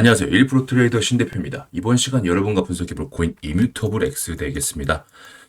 안녕하세요. 1프로 트레이더 신 대표입니다. 이번 시간 여러분과 분석해볼 코인 이뮤터블 X 되겠습니다.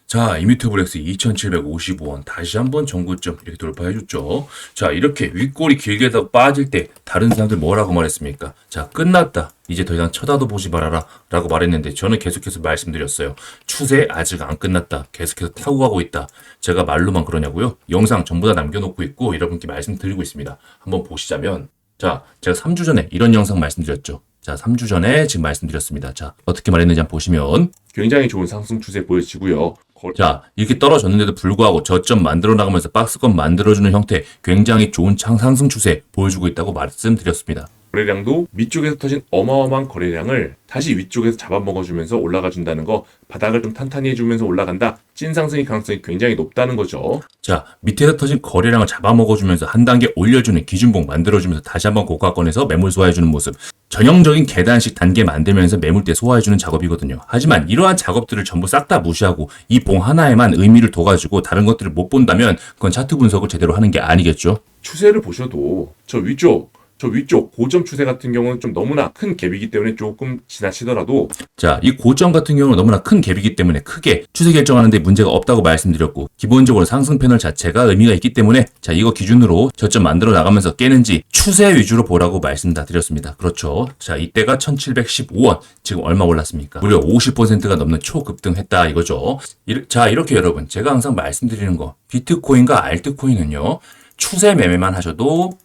자, 이뮤터블 X 2755원 다시 한번 정고점 이렇게 돌파해줬죠. 자, 이렇게 윗골이 길게 더 빠질 때 다른 사람들 뭐라고 말했습니까? 자, 끝났다. 이제 더 이상 쳐다도 보지 말아라 라고 말했는데 저는 계속해서 말씀드렸어요. 추세 아직 안 끝났다. 계속해서 타고 가고 있다. 제가 말로만 그러냐고요? 영상 전부 다 남겨놓고 있고 여러분께 말씀드리고 있습니다. 한번 보시자면 자, 제가 3주 전에 이런 영상 말씀드렸죠. 자, 3주 전에 지금 말씀드렸습니다. 자, 어떻게 말했는지 한번 보시면 굉장히 좋은 상승 추세 보여지고요. 거- 자, 이렇게 떨어졌는데도 불구하고 저점 만들어 나가면서 박스권 만들어주는 형태 굉장히 좋은 창 상승 추세 보여주고 있다고 말씀드렸습니다. 거래량도 밑쪽에서 터진 어마어마한 거래량을 다시 위쪽에서 잡아먹어주면서 올라가준다는 거 바닥을 좀 탄탄히 해주면서 올라간다. 찐 상승의 가능성이 굉장히 높다는 거죠. 자, 밑에서 터진 거래량을 잡아먹어주면서 한 단계 올려주는 기준봉 만들어주면서 다시 한번 고가권에서 매물 소화해주는 모습. 전형적인 계단식 단계 만들면서 매물대 소화해주는 작업이거든요. 하지만 이러한 작업들을 전부 싹 다 무시하고 이 봉 하나에만 의미를 둬가지고 다른 것들을 못 본다면 그건 차트 분석을 제대로 하는 게 아니겠죠. 추세를 보셔도 저 위쪽 저 위쪽 고점 추세 같은 경우는 좀 너무나 큰 갭이기 때문에 조금 지나치더라도 자, 이 고점 같은 경우는 너무나 큰 갭이기 때문에 크게 추세 결정하는데 문제가 없다고 말씀드렸고 기본적으로 상승 패널 자체가 의미가 있기 때문에 자, 이거 기준으로 저점 만들어 나가면서 깨는지 추세 위주로 보라고 말씀 다 드렸습니다. 그렇죠. 자, 이때가 1715원. 지금 얼마 올랐습니까? 무려 50%가 넘는 초급등했다 이거죠. 이- 자, 이렇게 여러분 제가 항상 말씀드리는 거 비트코인과 알트코인은요. 추세 매매만 하셔도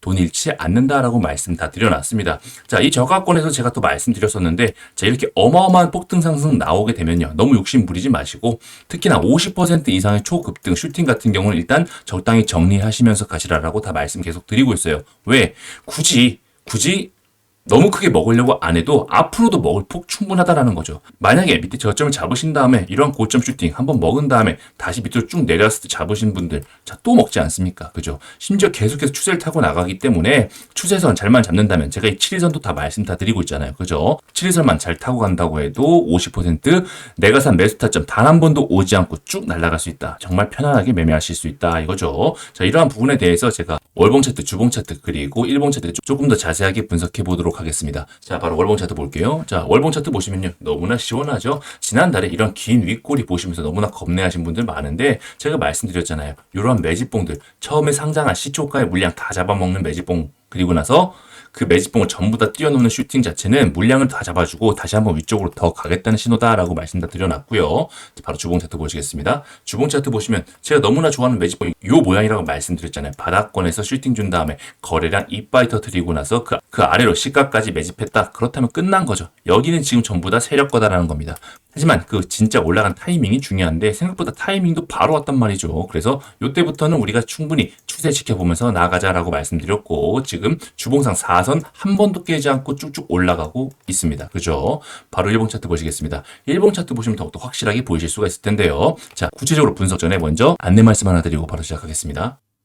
돈 잃지 않는다라고 말씀 다 드려놨습니다. 자, 이 저가권에서 제가 또 말씀드렸었는데, 자, 이렇게 어마어마한 폭등 상승 나오게 되면요. 너무 욕심 부리지 마시고, 특히나 50% 이상의 초급등 슈팅 같은 경우는 일단 적당히 정리하시면서 가시라라고 다 말씀 계속 드리고 있어요. 왜? 굳이, 굳이 너무 크게 먹으려고 안 해도 앞으로도 먹을 폭 충분하다라는 거죠. 만약에 밑에 저점을 잡으신 다음에 이런 고점 슈팅 한번 먹은 다음에 다시 밑으로 쭉 내려왔을 때 잡으신 분들 자 또 먹지 않습니까? 그죠? 심지어 계속해서 추세를 타고 나가기 때문에 추세선 잘만 잡는다면 제가 이 7일선도 다 말씀 다 드리고 있잖아요. 그죠? 7일선만 잘 타고 간다고 해도 50% 내가 산 매수 타점 단 한 번도 오지 않고 쭉 날아갈 수 있다. 정말 편안하게 매매하실 수 있다. 이거죠. 자, 이러한 부분에 대해서 제가 월봉 차트, 주봉 차트 그리고 일봉 차트 조금 더 자세하게 분석해 보도록 하겠습니다. 자, 바로 월봉 차트 볼게요. 자, 월봉 차트 보시면요. 너무나 시원하죠? 지난달에 이런 긴 윗꼬리 보시면서 너무나 겁내하신 분들 많은데 제가 말씀드렸잖아요. 이러한 매집봉들 처음에 상장한 시초가의 물량 다 잡아먹는 매집봉 그리고 나서 그 매집봉을 전부 다 뛰어넘는 슈팅 자체는 물량을 다 잡아주고 다시 한번 위쪽으로 더 가겠다는 신호다라고 말씀 다 드려놨고요. 바로 주봉 차트 보시겠습니다. 주봉 차트 보시면 제가 너무나 좋아하는 매집봉 요 모양이라고 말씀드렸잖아요. 바닥권에서 슈팅 준 다음에 거래량 이빠이 터트리고 나서 그, 그 아래로 시가까지 매집했다. 그렇다면 끝난 거죠. 여기는 지금 전부 다 세력 거다라는 겁니다. 하지만 그 진짜 올라간 타이밍이 중요한데 생각보다 타이밍도 바로 왔단 말이죠. 그래서 요때부터는 우리가 충분히 추세 지켜보면서 나가자라고 말씀드렸고 지금 주봉상 4선 한 번도 깨지 않고 쭉쭉 올라가고 있습니다. 그죠? 바로 일봉 차트 보시겠습니다. 일봉 차트 보시면 더욱더 확실하게 보이실 수가 있을 텐데요. 자, 구체적으로 분석 전에 먼저 안내 말씀 하나 드리고 바로 시작하겠습니다.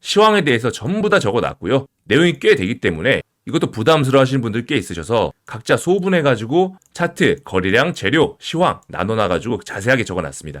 시황에 대해서 전부 다 적어 놨고요. 내용이 꽤 되기 때문에 이것도 부담스러워 하시는 분들 꽤 있으셔서 각자 소분해 가지고 차트, 거래량, 재료, 시황 나눠 놔가지고 자세하게 적어 놨습니다.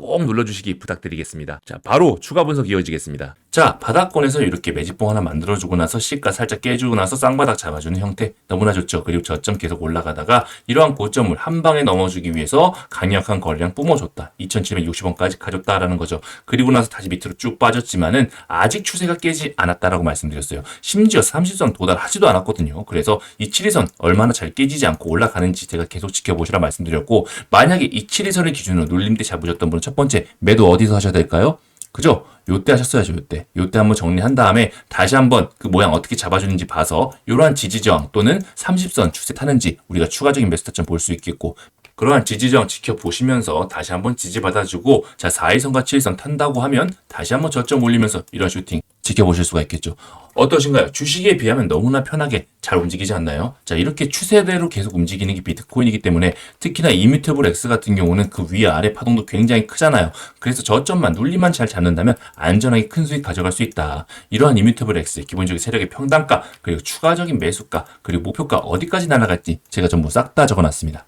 꼭 눌러주시기 부탁드리겠습니다. 자, 바로 추가 분석 이어지겠습니다. 자, 바닥권에서 이렇게 매집봉 하나 만들어주고 나서 시가 살짝 깨주고 나서 쌍바닥 잡아주는 형태 너무나 좋죠. 그리고 저점 계속 올라가다가 이러한 고점을 한 방에 넘어주기 위해서 강력한 거래량 뿜어줬다. 2760원까지 가졌다라는 거죠. 그리고 나서 다시 밑으로 쭉 빠졌지만은 아직 추세가 깨지 않았다라고 말씀드렸어요. 심지어 30선 도달하지도 않았거든요. 그래서 이 7일선 얼마나 잘 깨지지 않고 올라가는지 제가 계속 지켜보시라 말씀드렸고 만약에 이 7일선을 기준으로 눌림대 잡으셨던 분은 첫 번째 매도 어디서 하셔야 될까요? 그죠? 요때 하셨어야죠, 요때. 요때 한번 정리한 다음에 다시 한번 그 모양 어떻게 잡아주는지 봐서 이러한 지지저항 또는 30선 추세 타는지 우리가 추가적인 매수 타점 볼 수 있겠고 그러한 지지저항 지켜보시면서 다시 한번 지지받아주고 자 4일선과 7일선 탄다고 하면 다시 한번 저점 올리면서 이런 슈팅 지켜보실 수가 있겠죠. 어떠신가요? 주식에 비하면 너무나 편하게 잘 움직이지 않나요? 자, 이렇게 추세대로 계속 움직이는 게 비트코인이기 때문에 특히나 이뮤테블 X 같은 경우는 그 위아래 파동도 굉장히 크잖아요. 그래서 저점만 눌리만 잘 잡는다면 안전하게 큰 수익 가져갈 수 있다. 이러한 이뮤테블 X 기본적인 세력의 평단가 그리고 추가적인 매수가 그리고 목표가 어디까지 날아갈지 제가 전부 싹 다 적어놨습니다.